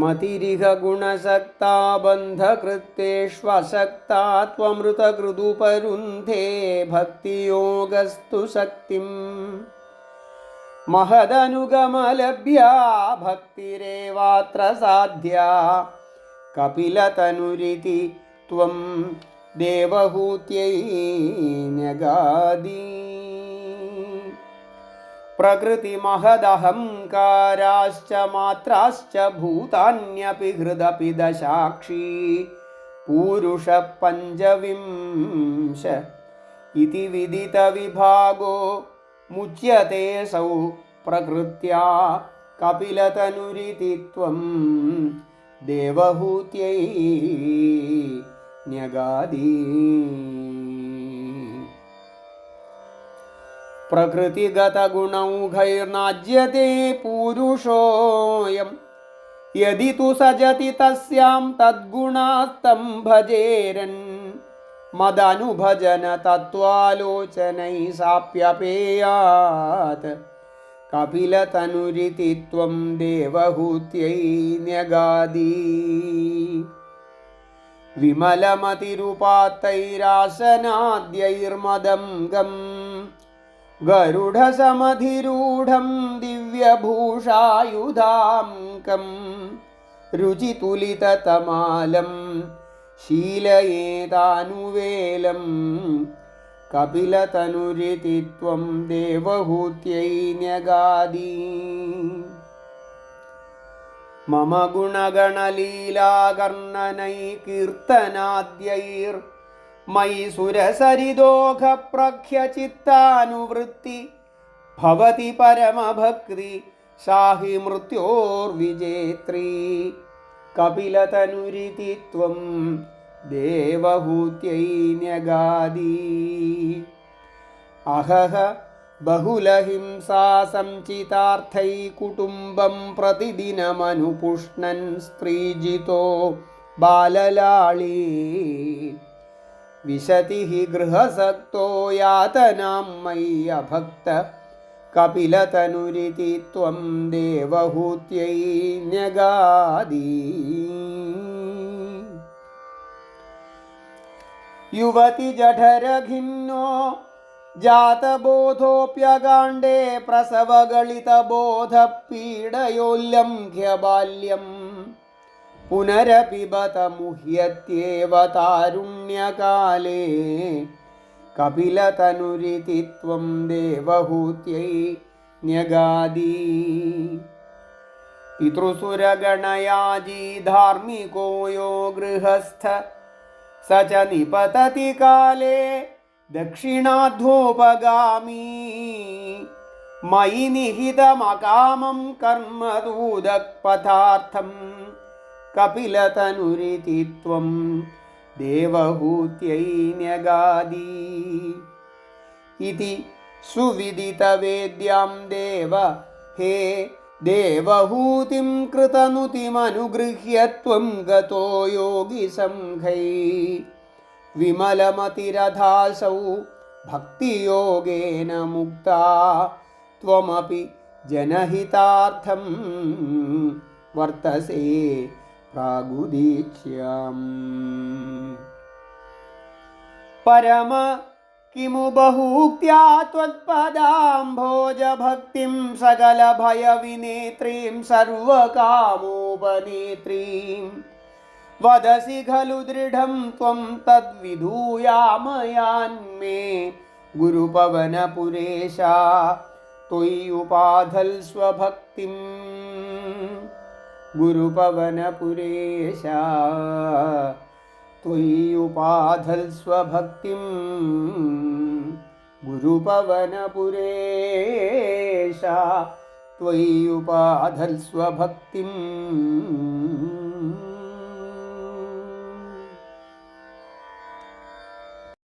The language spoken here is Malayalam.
मतिरिह गुणसक्ता बन्धकृत्तेष्वसक्ता त्वमृतकृदुपरुन्धे भक्तियोगस्तु शक्तिं महदनुगमलभ्या भक्तिरेवात्र साध्या कपिलतनुरिति त्वं देवहूत्यै न्यगादी പ്രകൃതിമഹദഹംകാരാശ്ച മാത്രാശ്ച ഭൂതാന്യപി ഹൃദപി ദശാക്ഷി പൂരുഷ പഞ്ചവിംശ ഇതി വിദിത വിഭാഗോ മുച്യത്തെ സൗ പ്രകൃത്യാ കപിലതനുരിതി ത്വം ദേവഹൂത്യൈ ന്യഗാദീ. प्रकृतिगतगुणौघैर्नाज्यते पूरुषोऽयं यदि तु सजति तस्यां तद्गुणास्तं भजेरन् मदनुभजन तत्त्वालोचनैः साप्यपेयात् कपिलतनुरिति त्वं देवहूत्यै न्यगादि विमलमतिरुपात्तैरासनाद्यैर्मदं गम् गरुडसमधिरूढं दिव्यभूषायुधाङ्कं रुचितुलिततमालम् शीलयेदानुवेलं कपिलतनुरिति त्वं देवहूत्यै न्यगादि मम गुणगणलीलाकर्णनैकीर्तनाद्यैर्मयि सुरसरिदोघप्रख्यचित्तानुवृत्ति മയിസുരസരിദോഘപ്രഖ്യചിത്താനുവൃത്തി ഭവതി പരമഭക്തി സാഹി മൃത്യോർവിജേത്രീ. കപിലതനുരിതി ത്വം ദേവഹൂത്യൈ ന്യഗാദീ. അഹഹ ബഹുലഹിംസാസഞ്ചിതാർത്ഥൈ കുടുംബം പ്രതിദിനമനുപുഷ്ണൻ സ്ത്രീജിതോ ബാലലാളീ. വിശതി ഹി ഗൃഹസക്തോ യാതനാം മയ്യഭക്ത കപിലതനുരിതി ത്വം ദേവഹൂത്യൈന്യഗാദീ യുവതി ജഠരഖിന്നോ ജാതബോധോപ്യകാണ്ഡേ പ്രസവഗളിതബോധപീഡയോല്ലംഘ്യ ബാല്യം प्रसवगलितबोधपीडयोल्लङ्घ्य बाल्यम् पुनरपि बत मुह्यत्येव तारुण्यकाले कपिलतनुरिति त्वं देवहूत्यै न्यगादि पितृसुरगणयाजी धार्मिको यो गृहस्थ स च निपतति काले दक्षिणाध्वोपगामी मयि निहितमकामं कर्मदूदक्पथार्थं कपिलतनुरिति त्वं देवहूत्यै न्यगादि इति सुविदितवेद्यां देव हे देवहूतिं कृतनुतिमनुगृह्य त्वं गतो योगिसङ्घै विमलमतिरथासौ भक्तियोगेन मुक्ता त्वमपि जनहितार्थं वर्तसे प्रागुदीक्ष्याम्। परम किमु बहूक्त्या त्वत्पदाम्भोजभक्तिं सकलभयविनेत्रीं सर्वकामोपनेत्रीं। वदसि खलु दृढं त्वं तद्विधूयामयान्मे गुरुपवनपुरेशा त्वय्युपाधल् स्वभक्तिं गुरुपवनपुरेशा त्वय्युपाधल् स्वभक्तिं गुरुपवनपुरेशा त्वय्युपाधल् स्वभक्तिम्